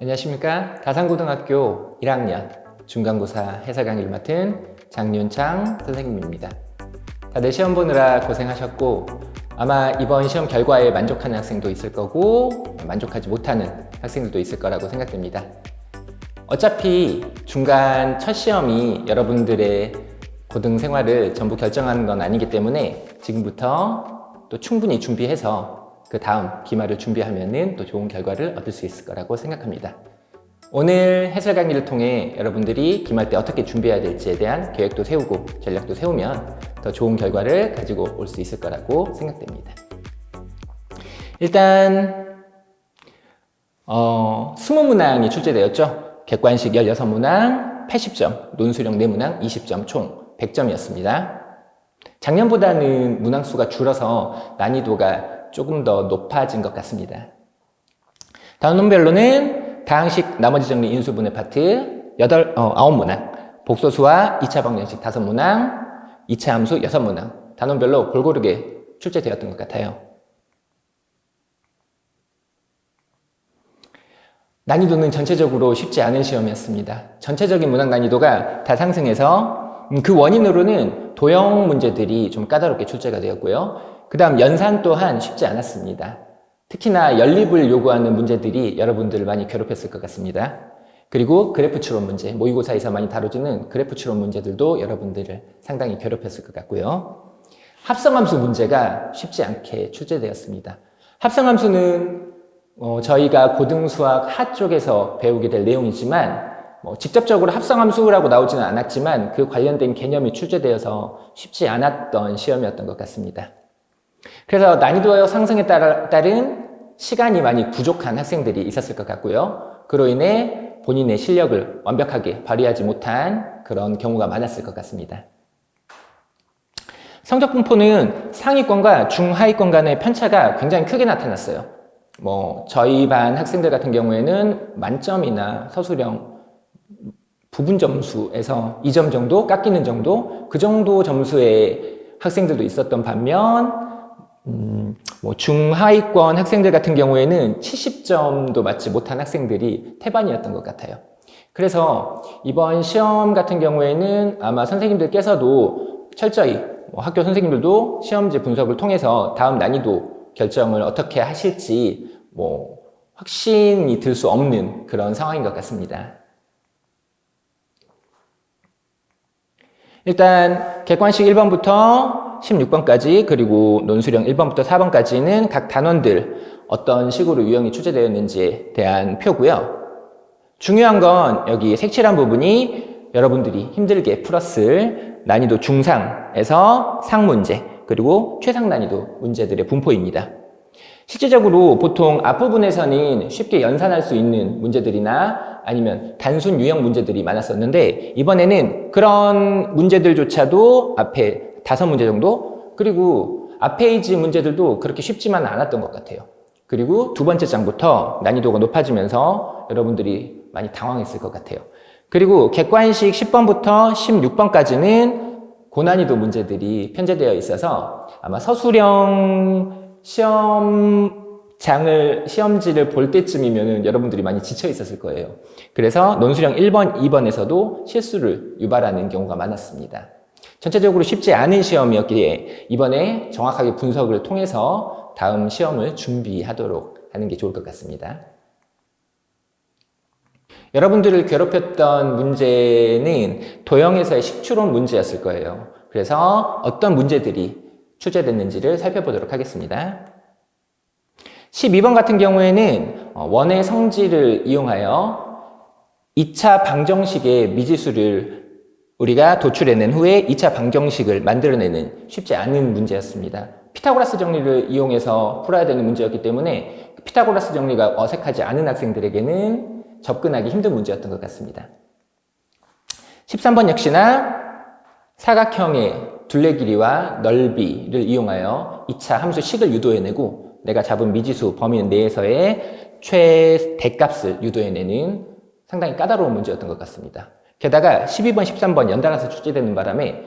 안녕하십니까. 다산고등학교 1학년 중간고사 해설 강의를 맡은 장윤창 선생님입니다. 다들 시험 보느라 고생하셨고, 아마 이번 시험 결과에 만족하는 학생도 있을 거고, 만족하지 못하는 학생들도 있을 거라고 생각됩니다. 어차피 중간 첫 시험이 여러분들의 고등 생활을 전부 결정하는 건 아니기 때문에 지금부터 또 충분히 준비해서 그 다음 기말을 준비하면은 또 좋은 결과를 얻을 수 있을 거라고 생각합니다. 오늘 해설 강의를 통해 여러분들이 기말 때 어떻게 준비해야 될지에 대한 계획도 세우고 전략도 세우면 더 좋은 결과를 가지고 올 수 있을 거라고 생각됩니다. 일단 어, 20문항이 출제되었죠. 객관식 16문항 80점, 논수령 4문항 20점 총 100점이었습니다. 작년보다는 문항수가 줄어서 난이도가 조금 더 높아진 것 같습니다. 다음 논별로는 다항식 나머지 정리 인수분해 파트 8, 어, 9문항, 복소수와 2차 방정식 5문항, 2차 함수 6문항, 단원별로 골고루게 출제되었던 것 같아요. 난이도는 전체적으로 쉽지 않은 시험이었습니다. 전체적인 문항 난이도가 다 상승해서 음, 그 원인으로는 도형 문제들이 좀 까다롭게 출제가 되었고요. 그 다음 연산 또한 쉽지 않았습니다. 특히나 연립을 요구하는 문제들이 여러분들을 많이 괴롭혔을 것 같습니다. 그리고 그래프 추론 문제, 모의고사에서 많이 다뤄지는 그래프 추론 문제들도 여러분들을 상당히 괴롭혔을 것 같고요. 합성함수 문제가 쉽지 않게 출제되었습니다. 합성함수는 어, 저희가 고등수학 하 쪽에서 배우게 될 내용이지만 뭐 직접적으로 합성함수라고 나오지는 않았지만 그 관련된 개념이 출제되어서 쉽지 않았던 시험이었던 것 같습니다. 그래서 난이도 상승에 따라, 따른 시간이 많이 부족한 학생들이 있었을 것 같고요. 그로 인해 본인의 실력을 완벽하게 발휘하지 못한 그런 경우가 많았을 것 같습니다. 성적 분포는 상위권과 중하위권 간의 편차가 굉장히 크게 나타났어요. 뭐 저희 반 학생들 같은 경우에는 만점이나 서술형 부분 점수에서 2점 정도 깎이는 정도 그 정도 점수의 학생들도 있었던 반면 음, 뭐 중하위권 학생들 같은 경우에는 70점도 맞지 못한 학생들이 태반이었던 것 같아요. 그래서 이번 시험 같은 경우에는 아마 선생님들께서도 철저히 뭐 학교 선생님들도 시험지 분석을 통해서 다음 난이도 결정을 어떻게 하실지 뭐 확신이 들 수 없는 그런 상황인 것 같습니다. 일단 객관식 1번부터 16번까지 그리고 논수령 1번부터 4번까지는 각 단원들 어떤 식으로 유형이 출제되었는지에 대한 표고요. 중요한 건 여기 색칠한 부분이 여러분들이 힘들게 풀었을 난이도 중상에서 상문제 그리고 최상 난이도 문제들의 분포입니다. 실제적으로 보통 앞부분에서는 쉽게 연산할 수 있는 문제들이나 아니면 단순 유형 문제들이 많았었는데 이번에는 그런 문제들조차도 앞에 다섯 문제 정도 그리고 앞 페이지 문제들도 그렇게 쉽지만 않았던 것 같아요. 그리고 두 번째 장부터 난이도가 높아지면서 여러분들이 많이 당황했을 것 같아요. 그리고 객관식 10번부터 16번까지는 고난이도 문제들이 편제되어 있어서 아마 서술형 시험장을, 시험지를 볼 때쯤이면 여러분들이 많이 지쳐 있었을 거예요. 그래서 논수령 1번, 2번에서도 실수를 유발하는 경우가 많았습니다. 전체적으로 쉽지 않은 시험이었기에 이번에 정확하게 분석을 통해서 다음 시험을 준비하도록 하는 게 좋을 것 같습니다. 여러분들을 괴롭혔던 문제는 도형에서의 식추론 문제였을 거예요. 그래서 어떤 문제들이 출제됐는지를 살펴보도록 하겠습니다. 12번 같은 경우에는 어, 원의 성질을 이용하여 2차 방정식의 미지수를 우리가 도출해낸 후에 2차 방정식을 만들어내는 쉽지 않은 문제였습니다. 피타고라스 정리를 이용해서 풀어야 되는 문제였기 때문에 피타고라스 정리가 어색하지 않은 학생들에게는 접근하기 힘든 문제였던 것 같습니다. 13번 역시나 사각형의 둘레 길이와 넓이를 이용하여 2차 함수 식을 유도해내고 내가 잡은 미지수 범위 내에서의 최대값을 유도해내는 상당히 까다로운 문제였던 것 같습니다. 게다가 12번, 13번 연달아서 출제되는 바람에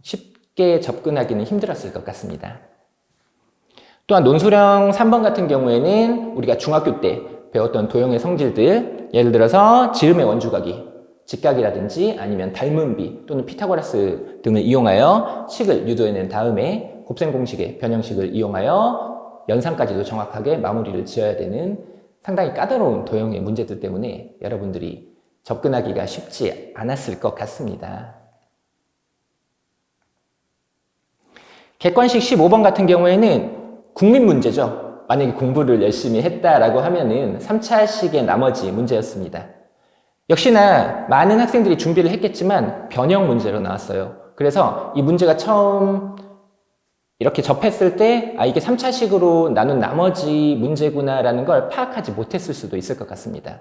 쉽게 접근하기는 힘들었을 것 같습니다. 또한 논술형 3번 같은 경우에는 우리가 중학교 때 배웠던 도형의 성질들, 예를 들어서 지름의 원주각이 직각이라든지 아니면 닮은비 또는 피타고라스 등을 이용하여 식을 유도해낸 다음에 곱셈 공식의 변형식을 이용하여 연산까지도 정확하게 마무리를 지어야 되는 상당히 까다로운 도형의 문제들 때문에 여러분들이 접근하기가 쉽지 않았을 것 같습니다. 객관식 15번 같은 경우에는 국민 문제죠. 만약에 공부를 열심히 했다라고 하면은 3차식의 나머지 문제였습니다. 역시나 많은 학생들이 준비를 했겠지만 변형 문제로 나왔어요. 그래서 이 문제가 처음 이렇게 접했을 때, 아, 이게 3차식으로 나눈 나머지 문제구나라는 걸 파악하지 못했을 수도 있을 것 같습니다.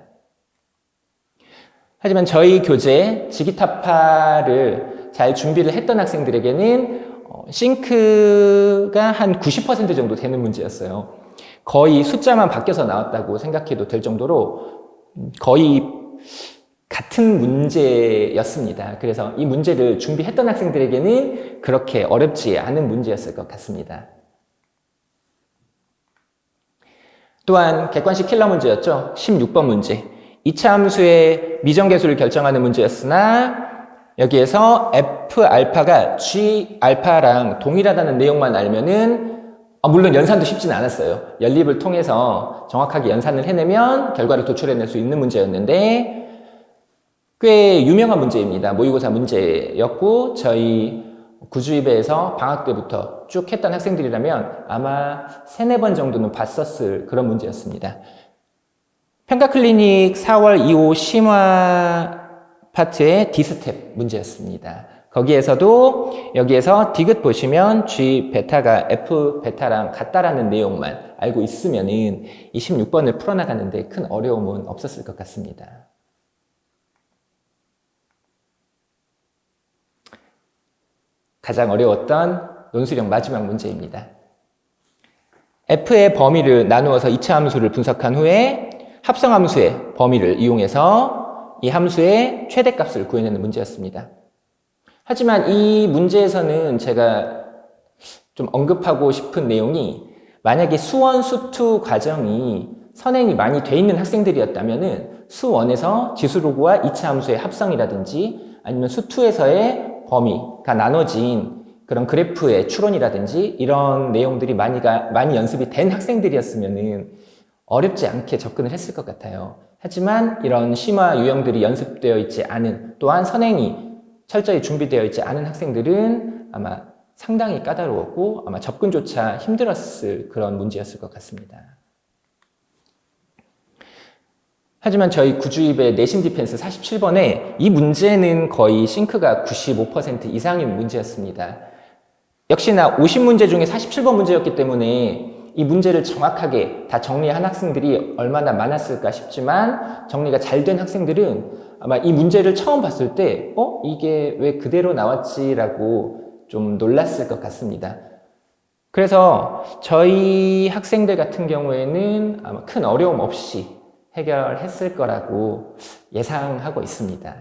하지만 저희 교재 지기타파를 잘 준비를 했던 학생들에게는 어, 싱크가 한 90% 정도 되는 문제였어요. 거의 숫자만 바뀌어서 나왔다고 생각해도 될 정도로 거의 같은 문제였습니다. 그래서 이 문제를 준비했던 학생들에게는 그렇게 어렵지 않은 문제였을 것 같습니다. 또한 객관식 킬러 문제였죠. 16번 문제. 이차 함수의 미정계수를 결정하는 문제였으나 여기에서 f 알파가 g 알파랑 동일하다는 내용만 알면은 아, 물론 연산도 쉽지는 않았어요. 연립을 통해서 정확하게 연산을 해내면 결과를 도출해낼 수 있는 문제였는데 꽤 유명한 문제입니다. 모의고사 문제였고 저희 구주입에서 방학 때부터 쭉 했던 학생들이라면 아마 세네 번 정도는 봤었을 그런 문제였습니다. 평가 클리닉 4월 2호 심화 파트의 D스텝 문제였습니다. 거기에서도 여기에서 디귿 보시면 G 베타가 F 베타랑 같다라는 내용만 알고 있으면은 이 16번을 풀어나가는데 큰 어려움은 없었을 것 같습니다. 가장 어려웠던 논술형 마지막 문제입니다. f의 범위를 나누어서 2차 함수를 분석한 후에 합성 함수의 범위를 이용해서 이 함수의 최대값을 구해내는 문제였습니다. 하지만 이 문제에서는 제가 좀 언급하고 싶은 내용이 만약에 수원, 수투 과정이 선행이 많이 돼 있는 학생들이었다면 수원에서 지수로그와 2차 함수의 합성이라든지 아니면 수투에서의 범위가 나눠진 그런 그래프의 추론이라든지 이런 내용들이 많이가, 많이 연습이 된 학생들이었으면은 어렵지 않게 접근을 했을 것 같아요. 하지만 이런 심화 유형들이 연습되어 있지 않은 또한 선행이 철저히 준비되어 있지 않은 학생들은 아마 상당히 까다로웠고 아마 접근조차 힘들었을 그런 문제였을 것 같습니다. 하지만 저희 구주입의 내신 디펜스 47번에 이 문제는 거의 싱크가 95% 이상인 문제였습니다. 역시나 50문제 중에 47번 문제였기 때문에 이 문제를 정확하게 다 정리한 학생들이 얼마나 많았을까 싶지만 정리가 잘 된 학생들은 아마 이 문제를 처음 봤을 때, 어? 이게 왜 그대로 나왔지라고 좀 놀랐을 것 같습니다. 그래서 저희 학생들 같은 경우에는 아마 큰 어려움 없이 해결했을 거라고 예상하고 있습니다.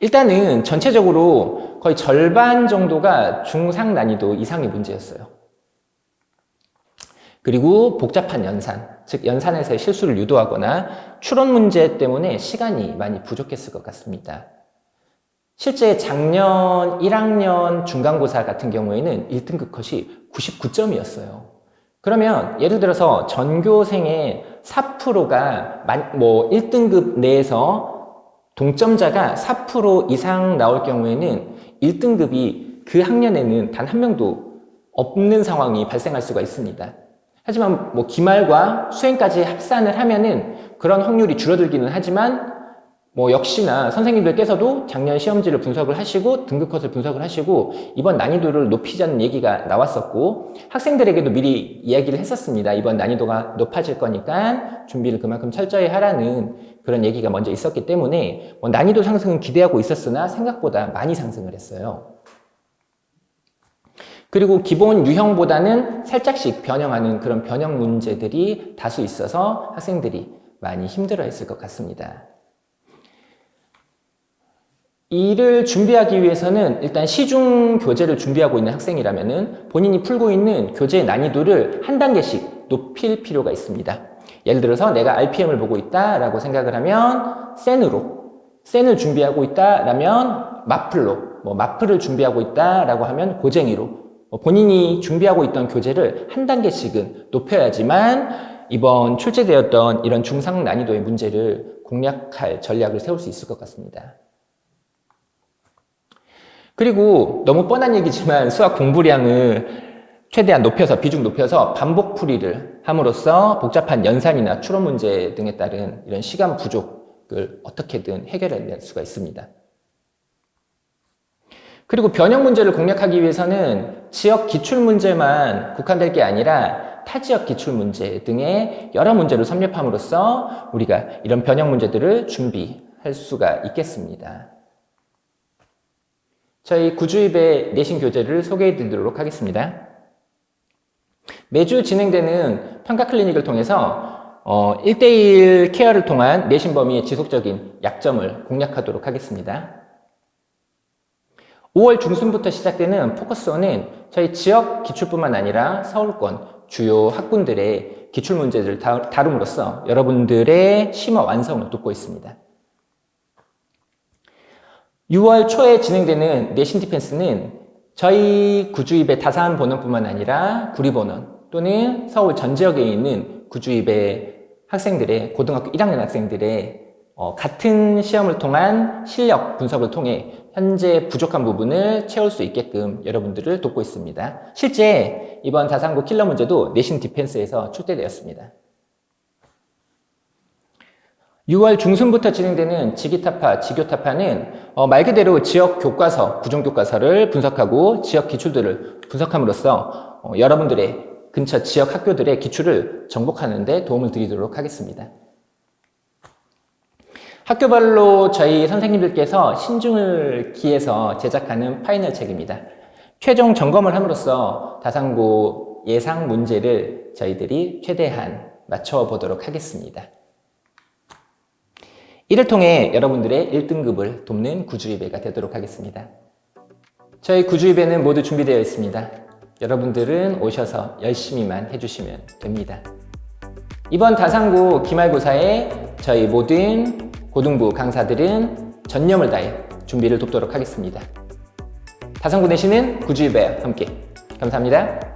일단은 전체적으로 거의 절반 정도가 중상 난이도 이상의 문제였어요. 그리고 복잡한 연산, 즉 연산에서의 실수를 유도하거나 추론 문제 때문에 시간이 많이 부족했을 것 같습니다. 실제 작년 1학년 중간고사 같은 경우에는 1등급 컷이 99점이었어요. 그러면 예를 들어서 전교생의 4%가 뭐 1등급 내에서 동점자가 4% 이상 나올 경우에는 1등급이 그 학년에는 단 한 명도 없는 상황이 발생할 수가 있습니다. 하지만 뭐 기말과 수행까지 합산을 하면은 그런 확률이 줄어들기는 하지만 뭐 역시나 선생님들께서도 작년 시험지를 분석을 하시고 등급 컷을 분석을 하시고 이번 난이도를 높이자는 얘기가 나왔었고 학생들에게도 미리 이야기를 했었습니다. 이번 난이도가 높아질 거니까 준비를 그만큼 철저히 하라는 그런 얘기가 먼저 있었기 때문에 뭐 난이도 상승은 기대하고 있었으나 생각보다 많이 상승을 했어요. 그리고 기본 유형보다는 살짝씩 변형하는 그런 변형 문제들이 다수 있어서 학생들이 많이 힘들어 했을 것 같습니다. 이를 준비하기 위해서는 일단 시중 교재를 준비하고 있는 학생이라면은 본인이 풀고 있는 교재의 난이도를 한 단계씩 높일 필요가 있습니다. 예를 들어서 내가 RPM을 보고 있다라고 생각을 하면 센으로, 센을 준비하고 있다라면 마플로, 뭐 마플을 준비하고 있다라고 하면 고쟁이로, 뭐 본인이 준비하고 있던 교재를 한 단계씩은 높여야지만 이번 출제되었던 이런 중상 난이도의 문제를 공략할 전략을 세울 수 있을 것 같습니다. 그리고 너무 뻔한 얘기지만 수학 공부량을 최대한 높여서 비중 높여서 반복 풀이를 함으로써 복잡한 연산이나 추론 문제 등에 따른 이런 시간 부족을 어떻게든 해결해낼 수가 있습니다. 그리고 변형 문제를 공략하기 위해서는 지역 기출 문제만 국한될 게 아니라 타 지역 기출 문제 등의 여러 문제를 섭렵함으로써 우리가 이런 변형 문제들을 준비할 수가 있겠습니다. 저희 구주입의 내신 교재를 소개해 드리도록 하겠습니다. 매주 진행되는 평가 클리닉을 통해서 어, 1대1 케어를 통한 내신 범위의 지속적인 약점을 공략하도록 하겠습니다. 5월 중순부터 시작되는 포커스원은 저희 지역 기출뿐만 아니라 서울권 주요 학군들의 기출 문제들을 다룸으로써 여러분들의 심화 완성을 돕고 있습니다. 6월 초에 진행되는 내신 디펜스는 저희 구주입의 다산 본원뿐만 아니라 구리본원 또는 서울 전 지역에 있는 구주입의 학생들의 고등학교 1학년 학생들의 어, 같은 시험을 통한 실력 분석을 통해 현재 부족한 부분을 채울 수 있게끔 여러분들을 돕고 있습니다. 실제 이번 다산고 킬러 문제도 내신 디펜스에서 출제되었습니다. 6월 중순부터 진행되는 지기타파, 지교타파는 어, 말 그대로 지역 교과서, 구종교과서를 분석하고 지역 기출들을 분석함으로써 어, 여러분들의 근처 지역 학교들의 기출을 정복하는 데 도움을 드리도록 하겠습니다. 학교별로 저희 선생님들께서 신중을 기해서 제작하는 파이널 책입니다. 최종 점검을 함으로써 다산고 예상 문제를 저희들이 최대한 맞춰보도록 하겠습니다. 이를 통해 여러분들의 1등급을 돕는 구주입회가 되도록 하겠습니다. 저희 구주입회는 모두 준비되어 있습니다. 여러분들은 오셔서 열심히만 해주시면 됩니다. 이번 다산고 기말고사에 저희 모든 고등부 강사들은 전념을 다해 준비를 돕도록 하겠습니다. 다산고 내시는 구주입회와 함께 감사합니다.